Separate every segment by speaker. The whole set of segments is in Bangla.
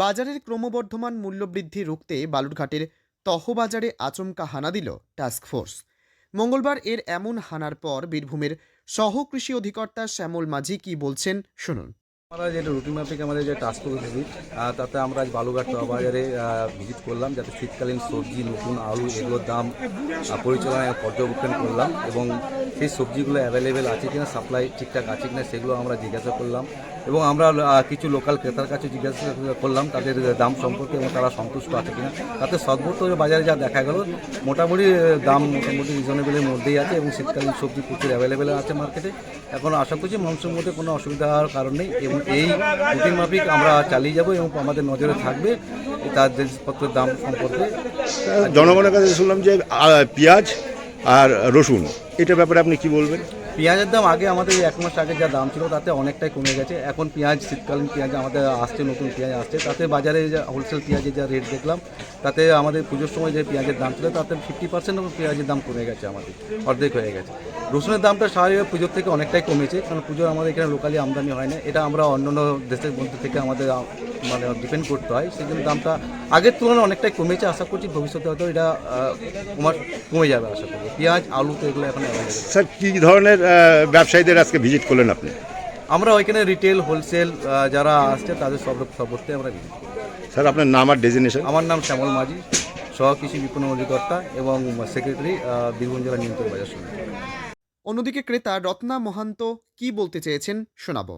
Speaker 1: বাজারের ক্রমবর্ধমান মূল্যবৃদ্ধি রুখতে বালুরঘাটের তহবাজারে আচমকা হানা দিল টাস্কফোর্স মঙ্গলবার এর এমন হানার পর বীরভূমের সহ কৃষি অধিকর্তা শ্যামল মাঝি কি বলছেন শুনুন।
Speaker 2: আমরা যেটা রুটিন মাফিক, আমাদের যে টাস্ক ফোর্স ভিজিট তাতে আমরা আজ বালুঘাট বাজারে ভিজিট করলাম, যাতে শীতকালীন সবজি, নতুন আলু, এগুলোর দাম পরিচালনায় পর্যবেক্ষণ করলাম এবং সেই সবজিগুলো অ্যাভেলেবেল আছে কিনা সাপ্লাই ঠিকঠাক আছে কিনা, সেগুলো আমরা জিজ্ঞাসা করলাম। এবং আমরা কিছু লোকাল ক্রেতার কাছে জিজ্ঞাসা করলাম তাদের দাম সম্পর্কে এবং তারা সন্তুষ্ট আছে কিনা। তাতে সর্বত্র বাজারে যা দেখা গেল, মোটামুটি দাম মোটামুটি রিজনেবলের মধ্যেই আছে এবং শীতকালীন সবজি প্রচুর অ্যাভেলেবেল আছে মার্কেটে এখন আশা করছি মানুষের মধ্যে কোনো অসুবিধা হওয়ার কারণ নেই এবং এই রুটিন মাফিক আমরা চালিয়ে যাব এবং আমাদের নজরে থাকবে তার জিনিসপত্রের দাম সম্পর্কে।
Speaker 3: জনগণের কাছে শুনলাম যে পেঁয়াজ আর রসুন, এটার ব্যাপারে আপনি কি বলবেন?
Speaker 2: পেঁয়াজের দাম আগে আমাদের এক মাস আগে যা দাম ছিল তাতে অনেকটাই কমে গেছে। এখন পেঁয়াজ, শীতকালীন পেঁয়াজ আমাদের আসছে, নতুন পেঁয়াজ আসছে। তাতে বাজারে যা হোলসেল পেঁয়াজের যা রেট দেখলাম, তাতে আমাদের পুজোর সময় যে পেঁয়াজের দাম ছিল তাতে ফিফটি পার্সেন্ট পেঁয়াজের দাম কমে গেছে আমাদের, অর্ধেক হয়ে গেছে। রসুনের দামটা স্বাভাবিক পুজোর থেকে অনেকটাই কমেছে, কারণ পুজোর আমাদের এখানে লোকালি আমদানি হয় না। এটা আমরা অন্যান্য দেশের মধ্যে থেকে আমাদের মানে ডিপেন্ড করতে হয়। সেই জন্য দামটা আগের তুলনায় অনেকটাই কমেছে। আশা করছি ভবিষ্যতে হয়তো এটা কমার কমে যাবে আশা করি পেঁয়াজ আলু তো এগুলো এখন
Speaker 3: স্যার কী ধরনের ব্যবসায়ীদের আজকে ভিজিট করলেন আপনি?
Speaker 2: আমরা ওইখানে রিটেল হোলসেল যারা আসছে তাদের সব সবর্তে আমরা visit করি।
Speaker 3: স্যার আপনার নাম আর ডেজিনেশন
Speaker 2: আমার নাম শ্যামল মাঝি সহ কৃষি বিপণন অধিকর্তা এবং সেক্রেটারি বীরভূম জেলা নিয়ন্ত্রণ বাজার সমিতি।
Speaker 1: অন্যদিকে ক্রেতা রত্না মহান্ত কি বলতে চেয়েছেন শোনাবো।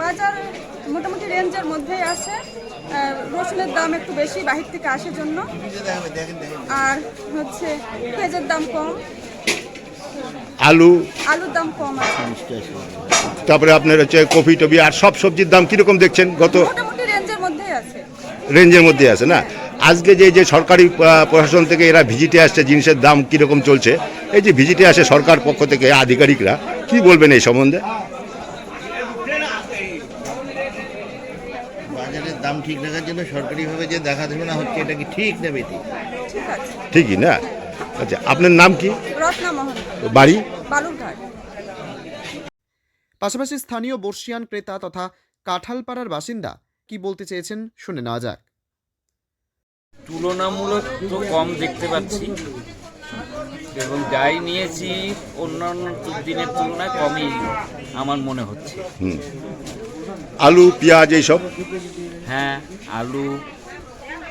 Speaker 4: বাজার মোটামুটি রেঞ্জের মধ্যেই আছে। রসুনের দাম একটু বেশি বাহির থেকে আসার জন্য। আর হচ্ছে পেঁয়াজের দাম কম।
Speaker 3: আলু?
Speaker 4: আলুর দাম কম আছে।
Speaker 3: তারপরে আপনার হচ্ছে কফি টবি আর সব সবজির দাম কীরকম দেখছেন গত?
Speaker 4: মোটামুটি রেঞ্জের মধ্যেই আছে।
Speaker 3: রেঞ্জের মধ্যে আছে না? আজকে যে যে সরকারি প্রশাসন থেকে এরা ভিজিটে আসছে জিনিসের দাম কীরকম চলছে এই যে ভিজিটে আসে সরকার পক্ষ থেকে আধিকারিকরা কি বলবেন এই সম্বন্ধে
Speaker 5: বাজারের দাম ঠিক রাখার জন্য সরকারিভাবে যে দেখাশোনা হচ্ছে এটা কি ঠিক না
Speaker 4: আছে।
Speaker 3: ঠিকই না? আচ্ছা আপনার নাম কি? বাড়ি?
Speaker 4: বালুরঘাট।
Speaker 1: পাশাপাশি স্থানীয় বর্ষিয়ান ক্রেতা তথা কাঁঠালপাড়ার বাসিন্দা কি বলতে চেয়েছেন শুনে নেওয়া যাক।
Speaker 6: তুলনামূলক তো কম দেখতে পাচ্ছি। এবং যাই নিয়েছি অন্যান্য দিনের তুলনায় কমই আমার মনে হচ্ছে।
Speaker 3: আলু পেঁয়াজ এইসব?
Speaker 6: হ্যাঁ আলু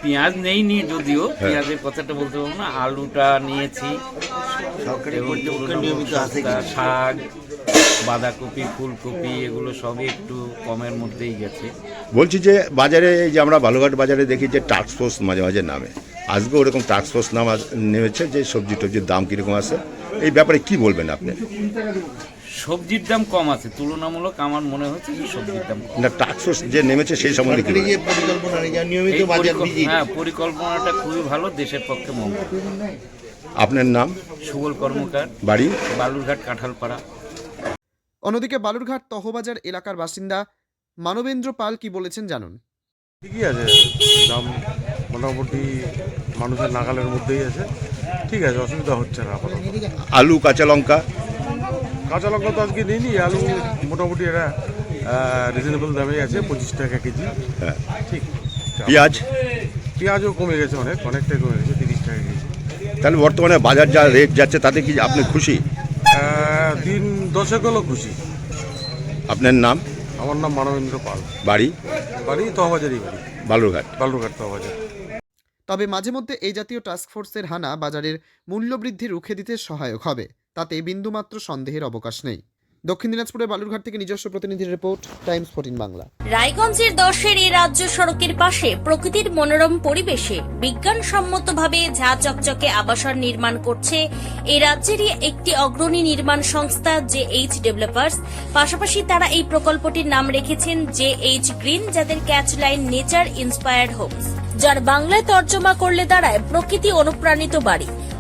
Speaker 6: পেঁয়াজ নেই নি যদিও পেঁয়াজের কথাটা বলতে পারব না আলুটা নিয়েছি শাক বাঁধাকপি ফুলকপি এগুলো সবই একটু কমের মধ্যেই গেছে।
Speaker 3: বলছি যে বাজারে এই যে আমরা বালুঘাট বাজারে দেখি যে টাস্ক ফোর্স মাঝে মাঝে নামে। আজকে ওরকম টাস্ক ফোর্স নাম নেমেছে যে সবজি টবজির দাম কীরকম আছে? এই ব্যাপারে কি বলবেন আপনি?
Speaker 6: সবজির দাম কম আছে। তুলনামূলক আমার মনে হচ্ছে যে সবজির দাম কম।
Speaker 3: না টাস্ক যে নেমেছে সেই সম্বন্ধে কি বলবেন?
Speaker 5: পরিকল্পনা যা নিয়মিত
Speaker 6: এই
Speaker 5: বাজার ভিজিট।
Speaker 6: হ্যাঁ পরিকল্পনাটা খুবই ভালো দেশের পক্ষে মঙ্গল।
Speaker 3: আপনার নাম?
Speaker 6: সুবল কর্মকার।
Speaker 3: বাড়ি?
Speaker 6: বালুরঘাট কাঁঠালপাড়া।
Speaker 1: অন্যদিকে বালুরঘাট তহবাজার এলাকার বাসিন্দা মানবেন্দ্র পাল কি বলেছেন জানুন।
Speaker 7: ঠিকই আছে দাম মোটামুটি মানুষের নাগালের মধ্যেই আছে। ঠিক আছে অসুবিধা হচ্ছে না আপাতত।
Speaker 3: আলু কাঁচা লঙ্কা?
Speaker 7: কাঁচা লঙ্কা তো আজকে নিইনি আলু মোটামুটি এটা রিজনেবল দামে আছে পঁচিশ টাকা কেজি।
Speaker 3: হ্যাঁ।
Speaker 7: ঠিক।
Speaker 3: পেঁয়াজ?
Speaker 7: পেঁয়াজও কমে গেছে অনেক অনেকটাই কমে গেছে তিরিশ টাকা কেজি।
Speaker 3: তাহলে বর্তমানে বাজার যা রেট যাচ্ছে তাতে কি আপনি খুশি?
Speaker 7: দিন দশেক হলো খুশি।
Speaker 3: আপনার নাম?
Speaker 7: আমার নাম মানবেন্দ্র পাল।
Speaker 3: বাড়ি?
Speaker 7: বাড়ি তহবাজারই বাড়ি।
Speaker 3: বালুরঘাট।
Speaker 7: বালুরঘাট তহবাজার।
Speaker 1: তবে মাঝে মধ্যে এই জাতীয় টাস্কফোর্সের হানা বাজারের মূল্যবৃদ্ধি রুখে দিতে সহায়ক হবে। তাতে বিন্দুমাত্র সন্দেহের অবকাশ নেই। দক্ষিণ দিনাজপুরের বালুরঘাট থেকে নিজস্ব প্রতিনিধির রিপোর্ট, টাইমস ফোর্টিন বাংলা।
Speaker 8: রায়গঞ্জের দশের এই রাজ্য সড়কের পাশে প্রকৃতির মনোরম পরিবেশে বিজ্ঞানসম্মতভাবে ঝা চকচকে আবাসন নির্মাণ করছে এই রাজ্যেরই একটি অগ্রণী নির্মাণ সংস্থা জে এইচ ডেভেলপার্স। পাশাপাশি তারা এই প্রকল্পটির নাম রেখেছেন জে এইচ গ্রিন, যাদের catch line nature inspired homes, যার বাংলায় তর্জমা করলে দাঁড়ায় প্রকৃতি অনুপ্রাণিত বাড়ি।